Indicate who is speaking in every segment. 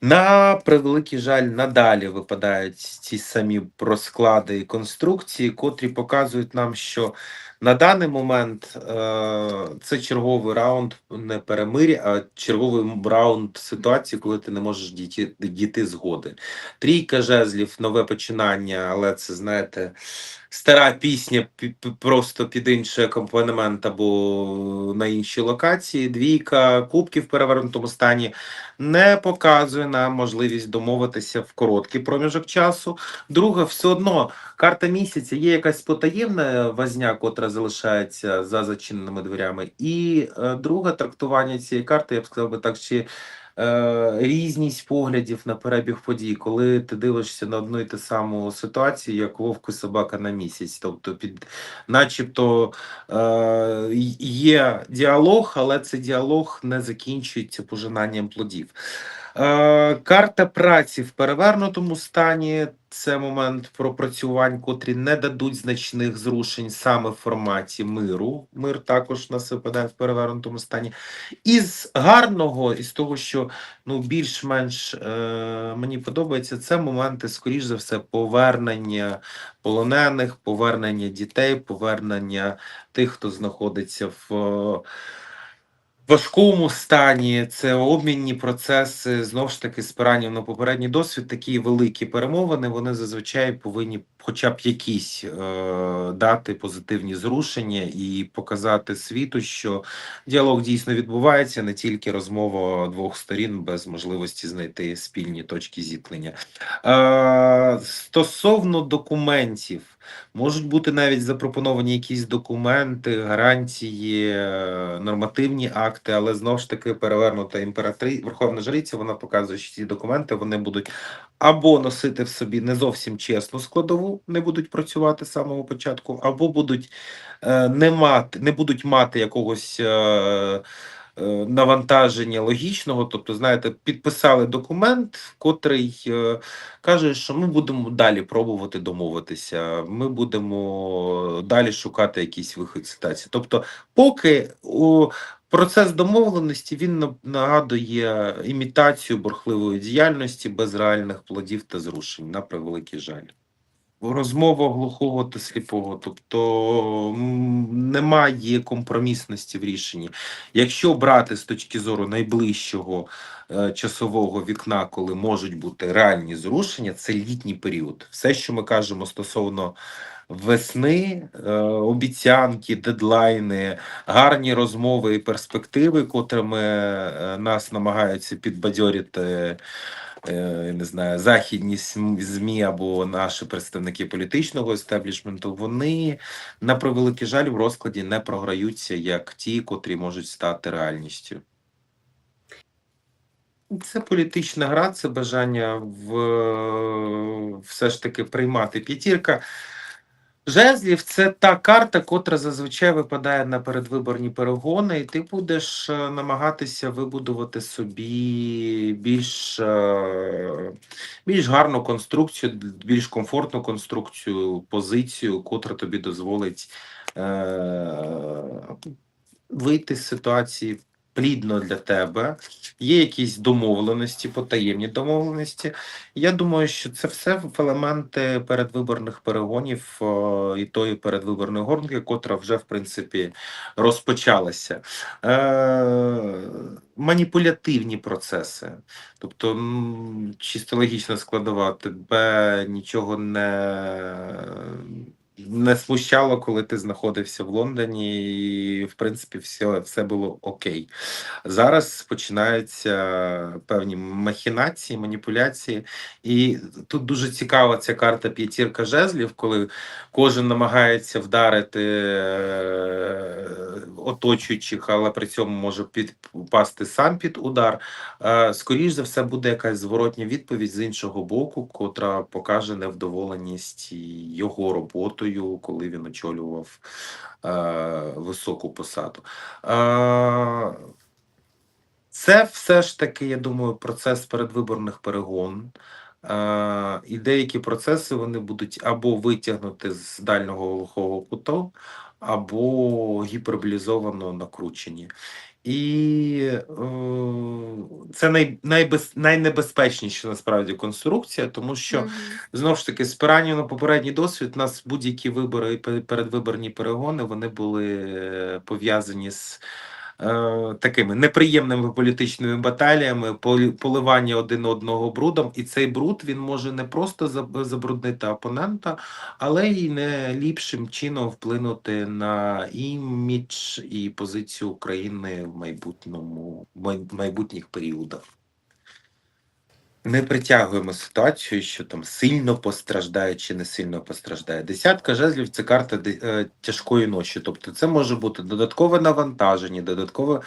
Speaker 1: На превеликий жаль, надалі випадають ті самі розклади і конструкції, котрі показують нам, що на даний момент е, це черговий раунд не перемир'я, а черговий раунд ситуації, коли ти не можеш дійти, дійти згоди. Трійка жезлів, нове починання, але це знаєте. Стара пісня пі- пі- просто під інший акомпанемент або на іншій локації. Двійка кубків в перевернутому стані не показує нам можливість домовитися в короткий проміжок часу. Друге, все одно карта місяця є якась потаємна возня, котра залишається за зачиненими дверями. І е, друге трактування цієї карти, я б сказав би так, ще е, різність поглядів на перебіг подій, коли ти дивишся на одну і ту саму ситуацію, як вовк і собака на місяць. Тобто, під, начебто е, є діалог, але цей діалог не закінчується пожинанням плодів. Е, карта праці в перевернутому стані це момент пропрацювань, котрі не дадуть значних зрушень саме в форматі миру. Мир також нас випадає в перевернутому стані. Із гарного, із того, що ну більш-менш е, мені подобається, це моменти, скоріш за все, повернення полонених, повернення дітей, повернення тих, хто знаходиться в. е, важкому стані. Це обмінні процеси, знову ж таки, спиранням на попередній досвід, такі великі перемовини, вони зазвичай повинні хоча б якісь е, дати позитивні зрушення і показати світу, що діалог дійсно відбувається, не тільки розмова двох сторін без можливості знайти спільні точки зіткнення. Е, стосовно документів. Можуть бути навіть запропоновані якісь документи, гарантії, е, нормативні акти, але знову ж таки перевернута імператри... Верховна Жриця, вона показує, що ці документи вони будуть або носити в собі не зовсім чесну складову, не будуть працювати з самого початку, або будуть е, не мати, не будуть мати якогось. Е, е, Навантаження логічного, тобто, знаєте, підписали документ, котрий е, каже, що ми будемо далі пробувати домовитися. Ми будемо далі шукати якийсь вихід ситуації. Тобто, поки у процес домовленості він нагадує імітацію бурхливої діяльності без реальних плодів та зрушень, на превеликий жаль. Розмова глухого та сліпого, тобто немає компромісності в рішенні. Якщо брати з точки зору найближчого е, часового вікна, коли можуть бути реальні зрушення, це літній період. Все, що ми кажемо стосовно весни, е, обіцянки, дедлайни, гарні розмови і перспективи, котрими е, нас намагаються підбадьорити. Е, я Не знаю, західні змі або наші представники політичного естеблішменту, вони на превеликий жаль в розкладі не програються як ті, котрі можуть стати реальністю. Це політична гра, це бажання в все ж таки приймати п'ятірка. Жезлів це та карта, котра зазвичай випадає на передвиборні перегони, і ти будеш е, намагатися вибудувати собі більш, е, більш гарну конструкцію, більш комфортну конструкцію, позицію, котра тобі дозволить е, вийти з ситуації плідно для тебе. Є якісь домовленості, потаємні домовленості. Я думаю, що це все в елементи передвиборних перегонів е, і тої передвиборної гонки, котра вже в принципі розпочалася. Е, маніпулятивні процеси. Тобто, чисто логічна складова, тебе нічого не. Не смущало, коли ти знаходився в Лондоні, і в принципі все, все було окей. Зараз починаються певні махінації, маніпуляції, і тут дуже цікава ця карта п'ятірка жезлів, коли кожен намагається вдарити е, оточуючих, але при цьому може підпасти сам під удар. Е, Скоріш за все, буде якась зворотня відповідь з іншого боку, котра покаже невдоволеність його роботою, коли він очолював е, високу посаду. Е, це все ж таки, я думаю, процес передвиборних перегон. І деякі процеси вони будуть або витягнути з дальнього глухого куту, або гіперболізовано накручені. І е, це най, найбез, найнебезпечніша насправді конструкція, тому що
Speaker 2: Мгм.
Speaker 1: знову ж таки, спирання на попередній досвід, у нас будь-які вибори і передвиборні перегони вони були е, пов'язані з такими неприємними політичними баталіями, поливання один одного брудом. І цей бруд він може не просто заб- забруднити опонента, але й не ліпшим чином вплинути на імідж і позицію України в майбутньому в май- майбутніх періодах. Не притягуємо ситуацію, що там сильно постраждає чи не сильно постраждає. Десятка жезлів це карта е, тяжкої ночі. Тобто, це може бути додаткове навантаження, додаткове.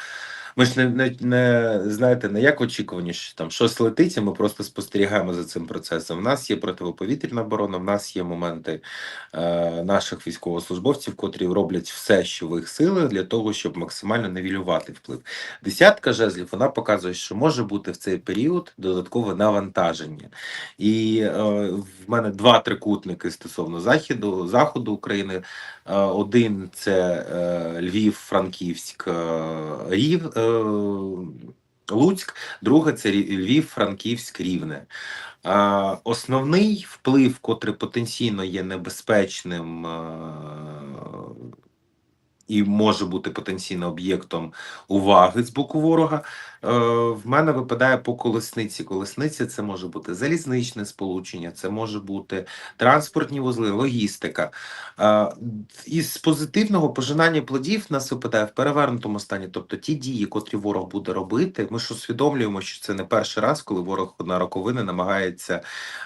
Speaker 1: Ми ж не, не, не знаєте, не як очікувані, що там щось летить, і ми просто спостерігаємо за цим процесом. У нас є противоповітряна оборона, в нас є моменти е, наших військовослужбовців, котрі роблять все, що в їх силах, для того, щоб максимально невілювати вплив. Десятка жезлів вона показує, що може бути в цей період додаткове навантаження. І е, в мене два трикутники стосовно західу, заходу України. Е, один це е, Львів, Франківськ, е, Рів, Луцьк, друге це Львів, Франківськ, Рівне. Основний вплив, котрий потенційно є небезпечним і може бути потенційно об'єктом уваги з боку ворога. Е, в мене випадає по колесниці. Колесниця це може бути залізничне сполучення, це може бути транспортні вузли, логістика. Е, із позитивного пожинання плодів нас випадає в перевернутому стані. Тобто ті дії, котрі ворог буде робити, ми ж усвідомлюємо, що це не перший раз, коли ворог на роковини намагається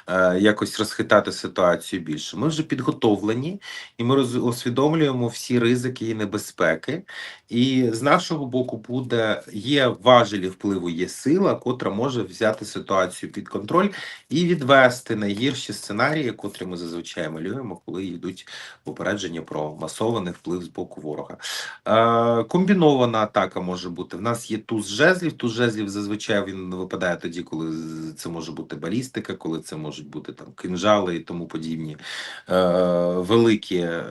Speaker 1: е, якось розхитати ситуацію більше. Ми вже підготовлені і ми усвідомлюємо всі ризики і небезпеки. І з нашого боку буде є важелі впливу, є сила, котра може взяти ситуацію під контроль і відвести найгірші сценарії, котрі ми зазвичай малюємо, коли йдуть попередження про масований вплив з боку ворога. Е, комбінована атака може бути. В нас є туз жезлів. Туз жезлів зазвичай він випадає тоді, коли це може бути балістика, коли це можуть бути там кинжали і тому подібні е, великі е,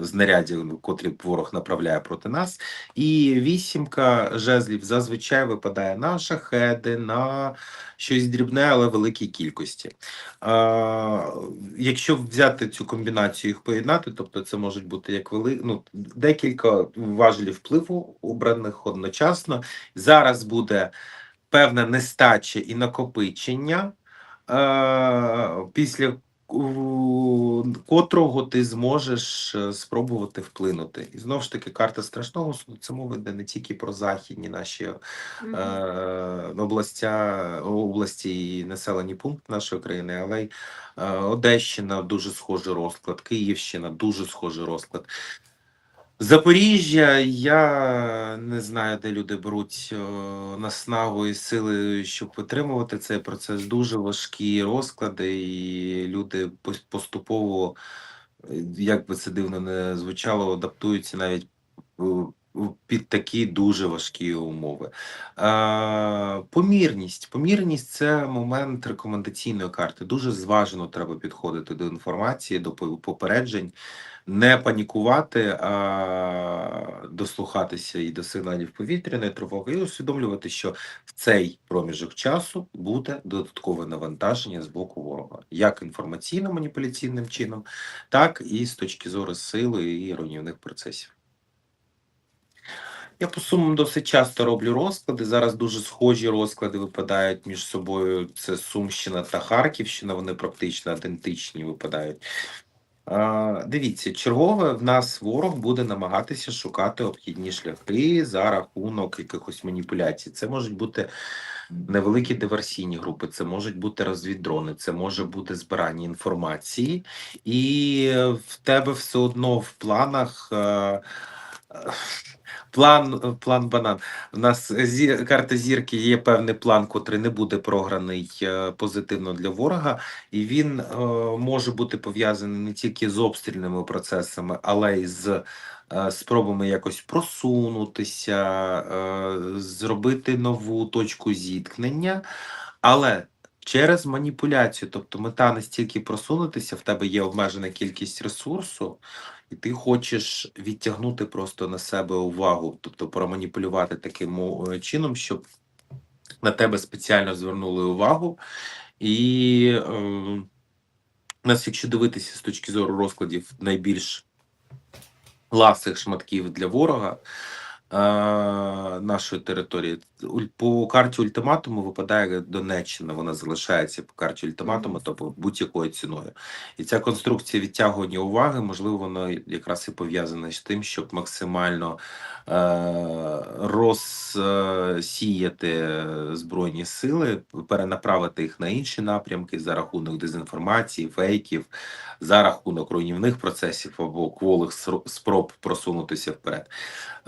Speaker 1: знарядів, котрі ворог направляє проти нас. І вісімка жезлів зазвичай випадає на шахеди, на щось дрібне, але великій кількості. А, якщо взяти цю комбінацію їх поєднати, тобто це можуть бути як вели... ну, декілька важелів впливу обраних одночасно. Зараз буде певна нестача і накопичення, е, після котрого ти зможеш е, спробувати вплинути. І знову ж таки, карта страшного суду це мова йде не тільки про західні наші
Speaker 2: Мгм.
Speaker 1: е, областя, області і населені пункти нашої країни, але й е, Одещина дуже схожий розклад, Київщина дуже схожий розклад. Запоріжжя, я не знаю, де люди беруть е, наснагу і сили, щоб витримувати цей процес. Дуже важкі розклади, і люди поступово, е, як би це дивно не звучало, адаптуються навіть е, під такі дуже важкі умови. Помірність. Помірність це момент рекомендаційної карти. Дуже зважено треба підходити до інформації, до попереджень не панікувати, а дослухатися і до сигналів повітряної тривоги, і усвідомлювати, що в цей проміжок часу буде додаткове навантаження з боку ворога, як інформаційно-маніпуляційним чином, так і з точки зору сили і руйнівних процесів. Я по сумам досить часто роблю розклади. Зараз дуже схожі розклади випадають між собою. Це Сумщина та Харківщина. Вони практично ідентичні випадають. Дивіться, чергове в нас ворог буде намагатися шукати обхідні шляхи за рахунок якихось маніпуляцій. Це можуть бути невеликі диверсійні групи, це можуть бути розвіддрони, це може бути збирання інформації, і в тебе все одно в планах. Е, е, План, план банан. У нас зі, карта зірки є певний план, котрий не буде програний е, позитивно для ворога, і він е, може бути пов'язаний не тільки з обстрільними процесами, але й з е, спробами якось просунутися, зробити нову точку зіткнення, але через маніпуляцію, тобто мета не стільки просунутися, в тебе є обмежена кількість ресурсу, і ти хочеш відтягнути просто на себе увагу, тобто проманіпулювати таким чином, щоб на тебе спеціально звернули увагу. І е, нас, якщо дивитися з точки зору розкладів найбільш ласих шматків для ворога е, нашої території, по карті ультиматуму випадає Донеччина, вона залишається по карті ультиматуму, тобто будь-якою ціною. І ця конструкція відтягування уваги, можливо, вона якраз і пов'язана з тим, щоб максимально е, розсіяти збройні сили, перенаправити їх на інші напрямки за рахунок дезінформації, фейків, за рахунок руйнівних процесів або кволих спроб просунутися вперед.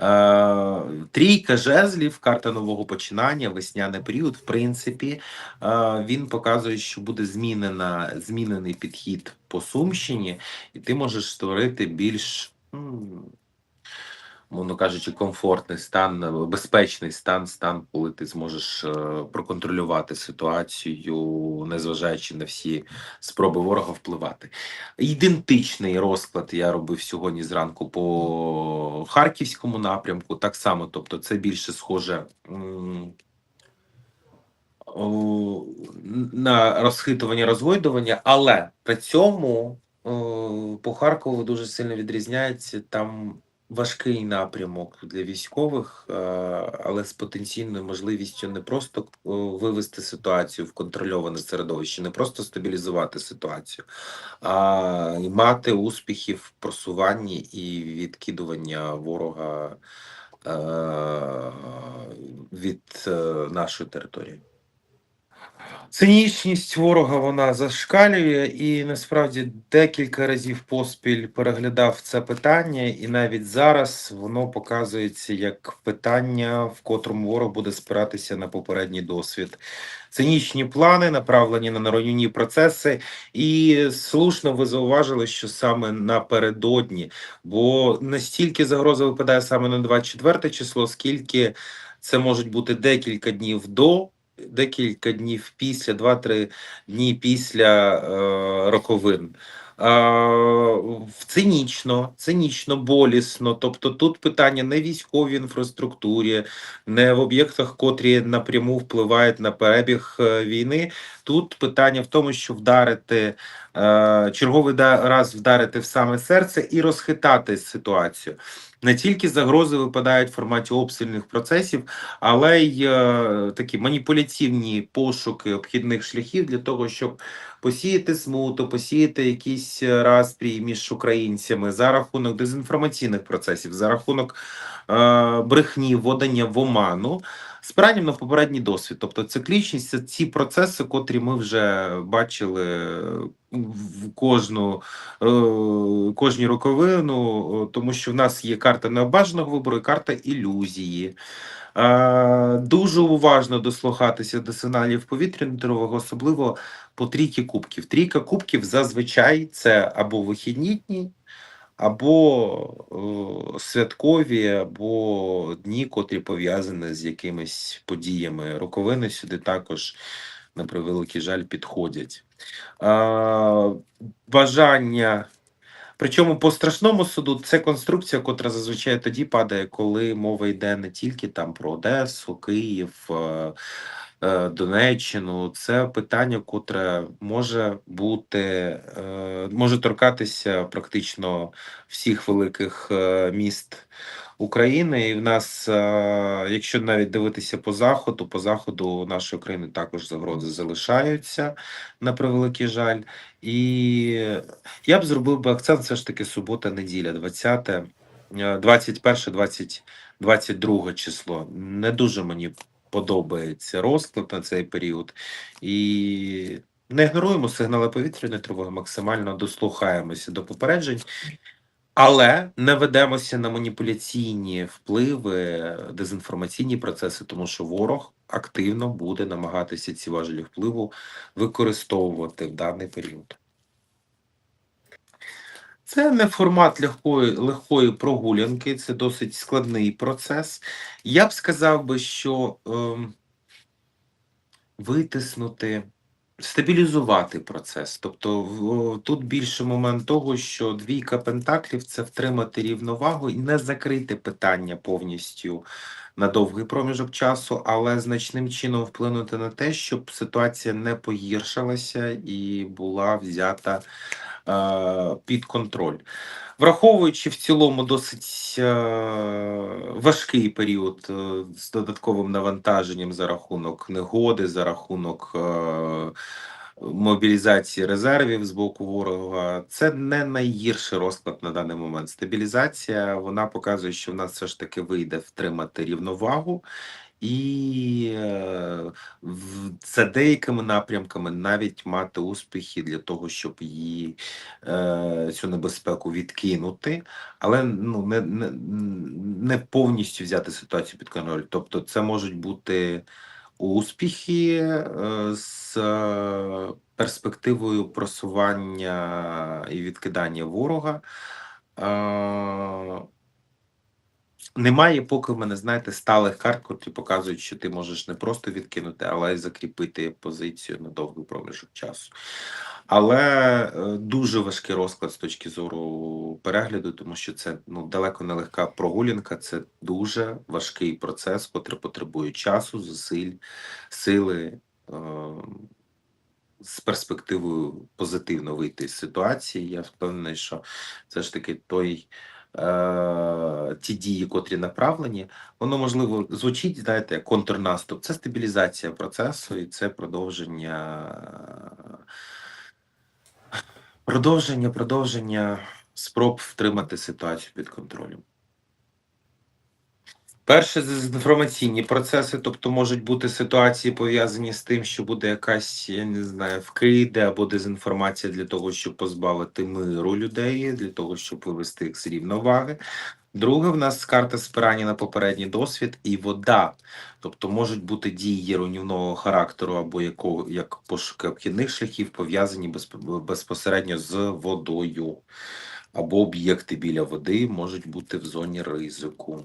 Speaker 1: Е, трійка жезлів, карта нового починання, весняний період. В принципі, е, він показує, що буде змінена, змінений підхід по Сумщині, і ти можеш створити більш. Мовно кажучи, комфортний стан, безпечний стан, стан, коли ти зможеш е, проконтролювати ситуацію, незважаючи на всі спроби ворога впливати. Ідентичний розклад я робив сьогодні зранку по харківському напрямку. Так само, тобто, це більше схоже на розхитування, розгойдування, але при цьому по Харкову дуже сильно відрізняється там. Важкий напрямок для військових, е, але з потенційною можливістю не просто вивести ситуацію в контрольоване середовище, не просто стабілізувати ситуацію, а й мати успіхи в просуванні і відкидування ворога е, від е, нашої території. Цинічність ворога вона зашкалює, і насправді декілька разів поспіль переглядав це питання, і навіть зараз воно показується як питання, в котрому ворог буде спиратися на попередній досвід. Цинічні плани направлені на руйнівні процеси, і слушно ви зауважили, що саме напередодні, бо настільки загроза випадає саме на 24 число, скільки це можуть бути декілька днів до декілька днів після, 2-3 дні після е, роковин. Цинічно, цинічно, болісно. Тобто тут питання не в військовій інфраструктурі, не в об'єктах, котрі напряму впливають на перебіг е, війни. Тут питання в тому, що вдарити черговий да- раз вдарити в саме серце і розхитати ситуацію. Не тільки загрози випадають в форматі обстрільних процесів, але й е, такі маніпуляційні пошуки обхідних шляхів для того, щоб посіяти смуту, посіяти якісь е, розпрій між українцями за рахунок дезінформаційних процесів, за рахунок е, брехні, вводення в оману. Спиранням на попередній досвід, тобто циклічність це ці процеси, котрі ми вже бачили в кожну е, кожній роковину, е, тому що в нас є карта необажаного вибору і карта ілюзії. Е, Дуже уважно дослухатися до сигналів повітряної тривоги, особливо по трійки кубків. Трійка кубків зазвичай це або вихідні дні, або е, святкові, або дні, котрі пов'язані з якимись подіями. Роковини сюди також, на превеликий жаль, підходять. Бажання. Причому по страшному суду це конструкція, котра зазвичай тоді падає, коли мова йде не тільки там про Одесу, Київ, е, Донеччину. Це питання, котре може бути, е, може торкатися практично всіх великих е, міст України. І в нас, е, якщо навіть дивитися по заходу, по заходу нашої країни також загрози залишаються на превеликий жаль. І я б зробив би акцент все ж таки субота-неділя, 20, е, 21, 20, 22 число. Не дуже мені подобається розклад на цей період. І не ігноруємо сигнали повітряної тривоги, максимально дослухаємося до попереджень. Але не ведемося на маніпуляційні впливи, дезінформаційні процеси, тому що ворог активно буде намагатися ці важелі впливу використовувати в даний період. Це не формат легкої, легкої прогулянки, це досить складний процес. Я б сказав би, що ем, витиснути Стабілізувати процес. Тобто в- тут більше момент того, що двійка пентаклів це втримати рівновагу і не закрити питання повністю на довгий проміжок часу, але значним чином вплинути на те, щоб ситуація не погіршилася і була взята е, під контроль. Враховуючи в цілому досить е, важкий період е, з додатковим навантаженням за рахунок негоди, за рахунок е, мобілізації резервів з боку ворога, це не найгірший розклад на даний момент. Стабілізація вона показує, що в нас все ж таки вийде втримати рівновагу. І е, за деякими напрямками навіть мати успіхи для того, щоб її е, цю небезпеку відкинути, але ну не, не, не повністю взяти ситуацію під контроль. Тобто, це можуть бути успіхи е, з е, перспективою просування і відкидання ворога. Е, немає, поки в мене, знаєте, сталих карт, котрі показують, що ти можеш не просто відкинути, але й закріпити позицію на довгий проміжок часу. Але дуже важкий розклад з точки зору перегляду, тому що це ну далеко не легка прогулянка, це дуже важкий процес, котрий потребує часу, зусиль, сили. Е, з перспективою позитивно вийти з ситуації. Я впевнений, що це ж таки той. Е, ті дії, котрі направлені, воно можливо звучить, знаєте, контрнаступ. Це стабілізація процесу і це продовження, продовження, продовження спроб втримати ситуацію під контролем. Перше інформаційні процеси, тобто можуть бути ситуації пов'язані з тим, що буде якась, я не знаю, вкиди або дезінформація для того, щоб позбавити миру людей, для того, щоб вивести їх з рівноваги. Друге, в нас карта спирання на попередній досвід і вода, тобто можуть бути дії руйнівного характеру або якого як пошуки обхідних шляхів пов'язані безпосередньо з водою, або об'єкти біля води можуть бути в зоні ризику.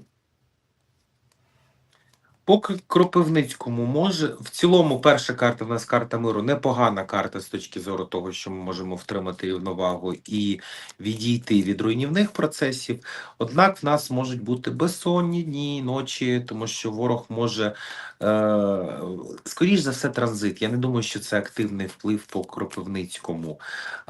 Speaker 1: По Кропивницькому може в цілому перша карта в нас карта миру непогана карта з точки зору того, що ми можемо втримати рівновагу і відійти від руйнівних процесів. Однак в нас можуть бути безсонні дні, ночі, тому що ворог може е, скоріш за все транзит. Я не думаю, що це активний вплив по Кропивницькому.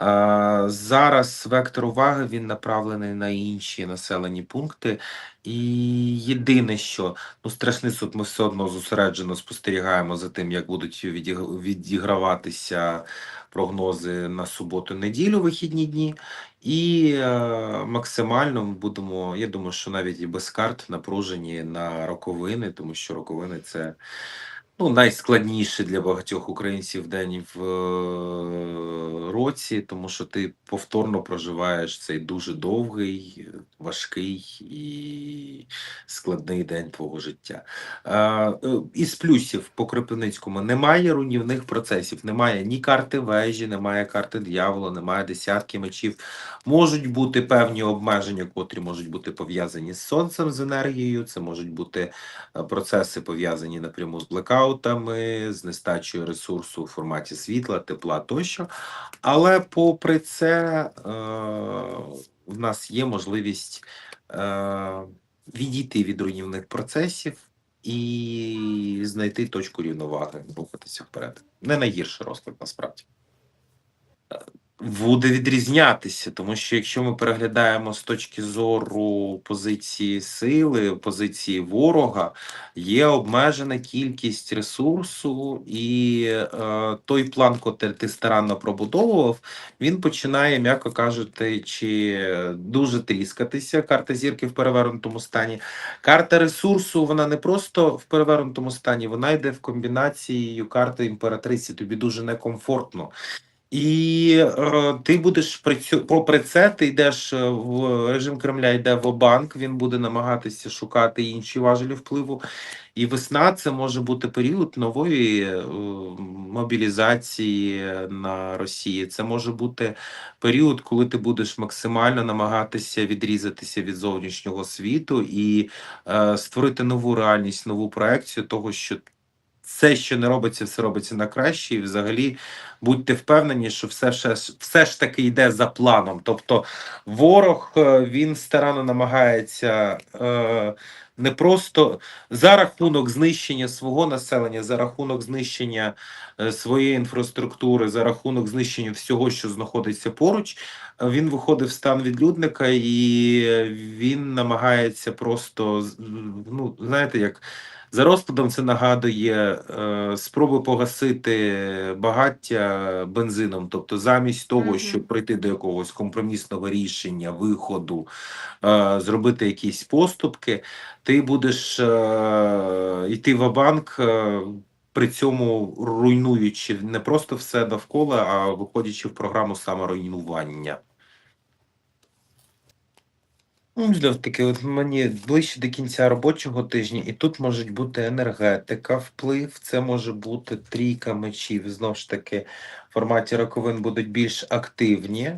Speaker 1: Е, зараз вектор уваги він направлений на інші населені пункти. І єдине, що ну страшний суд, ми все одно зосереджено спостерігаємо за тим, як будуть відіграватися прогнози на суботу-неділю, вихідні дні. І е, максимально ми будемо, я думаю, що навіть і без карт напружені на роковини, тому що роковини це ну, найскладніше для багатьох українців день в е, році, тому що ти повторно проживаєш цей дуже довгий, важкий і складний день твого життя. Е, е, Із плюсів по Кропивницькому немає руйнівних процесів, немає ні карти вежі, немає карти дьявола, немає десятки мечів. Можуть бути певні обмеження, котрі можуть бути пов'язані з сонцем, з енергією. Це можуть бути процеси пов'язані напряму з блекаутами, з нестачею ресурсу у форматі світла, тепла тощо. Але попри це, е, в нас є можливість е, відійти від руйнівних процесів і знайти точку рівноваги, рухатися вперед. Не найгірший розклад насправді. Буде відрізнятися, тому що якщо ми переглядаємо з точки зору позиції сили, позиції ворога, є обмежена кількість ресурсу, і е, той план, котрий ти старанно пробудовував, він починає, м'яко кажучи, чи дуже тріскатися. Карта зірки в перевернутому стані. Карта ресурсу, вона не просто в перевернутому стані, вона йде в комбінації карти імператриці. Тобі дуже некомфортно. І е, ти будеш при цю, попри це, ти йдеш е, в режим Кремля, йде в банк, він буде намагатися шукати інші важелі впливу. І весна це може бути період нової е, мобілізації на Росії. Це може бути період, коли ти будеш максимально намагатися відрізатися від зовнішнього світу і е, створити нову реальність, нову проекцію того, що все, що не робиться, все робиться на краще. І взагалі будьте впевнені, що все, ж- все ж таки йде за планом. Тобто ворог е, він старанно намагається е, не просто за рахунок знищення свого населення, за рахунок знищення е, своєї інфраструктури, за рахунок знищення всього, що знаходиться поруч. Він виходить в стан відлюдника і він намагається просто ну знаєте, як за розкладом це нагадує е, спроби погасити багаття бензином. Тобто, замість того, щоб прийти до якогось компромісного рішення, виходу, е, зробити якісь поступки, ти будеш е, йти в банк. Е, при цьому руйнуючи не просто все довкола, а виходячи в програму саморуйнування. Ну, знов таки, от мені ближче до кінця робочого тижня, і тут можуть бути енергетика, вплив, це може бути трійка мечів. Знов ж таки, в форматі роковин будуть більш активні.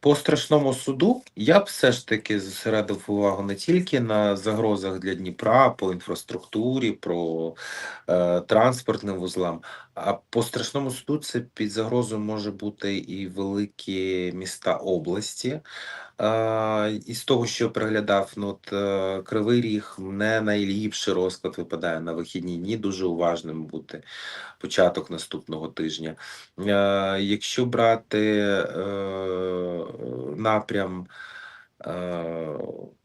Speaker 1: По страшному суду я б все ж таки зосередив увагу не тільки на загрозах для Дніпра, по інфраструктурі, про е, транспортним вузлам, а по страшному суду це під загрозою може бути і великі міста області. А, із того, що переглядав, ну от е, Кривий Ріг не найліпший розклад випадає на вихідні дні. Дуже уважним бути початок наступного тижня. Е, якщо брати е, напрям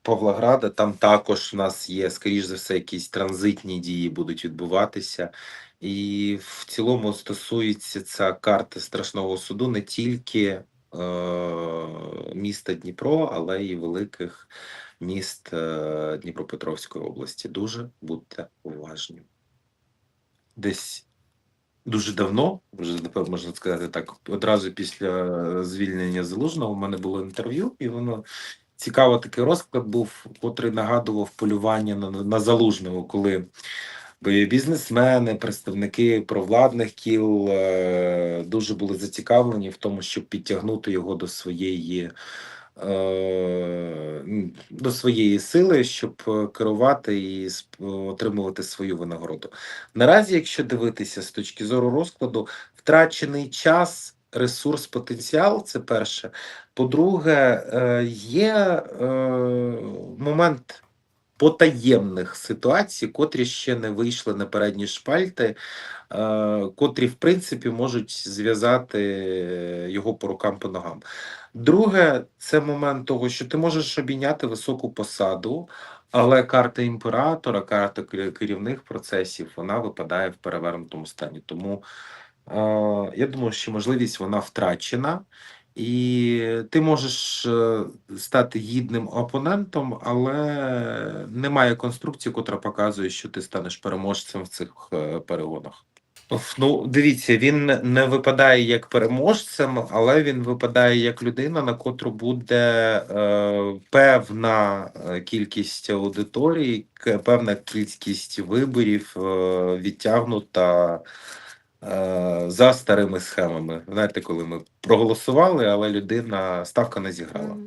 Speaker 1: Павлограда, там також в нас є, скоріш за все, якісь транзитні дії будуть відбуватися. І в цілому стосується ця карта страшного суду не тільки е, міста Дніпро, але й великих міст е, Дніпропетровської області. Дуже будьте уважні. Десь дуже давно, вже можна сказати так, одразу після звільнення Залужного у мене було інтерв'ю, і воно цікаво такий розклад був, котрий нагадував полювання на, на Залужного, коли бізнесмени, представники провладних кіл е, дуже були зацікавлені в тому, щоб підтягнути його до своєї. е, До своєї сили, щоб е, керувати і отримувати свою винагороду. Наразі, якщо дивитися з точки зору розкладу, втрачений час, ресурс, потенціал це перше. По-друге, є момент потаємних ситуацій, котрі ще не вийшли на передні шпальти, е, котрі, в принципі, можуть зв'язати його по рукам по ногам. Друге, це момент того, що ти можеш обійняти високу посаду, але карта імператора, карта керівних процесів, вона випадає в перевернутому стані. Тому е, я думаю, що можливість вона втрачена, і ти можеш е, стати гідним опонентом, але немає конструкції, котра показує, що ти станеш переможцем в цих е, перегонах. Ну, дивіться, він не- випадає як переможцем, але він випадає як людина, на котру буде е, певна е, кількість аудиторії, певна кількість виборів е, відтягнута за старими схемами. Знаєте, коли ми проголосували, але людина ставка не зіграла.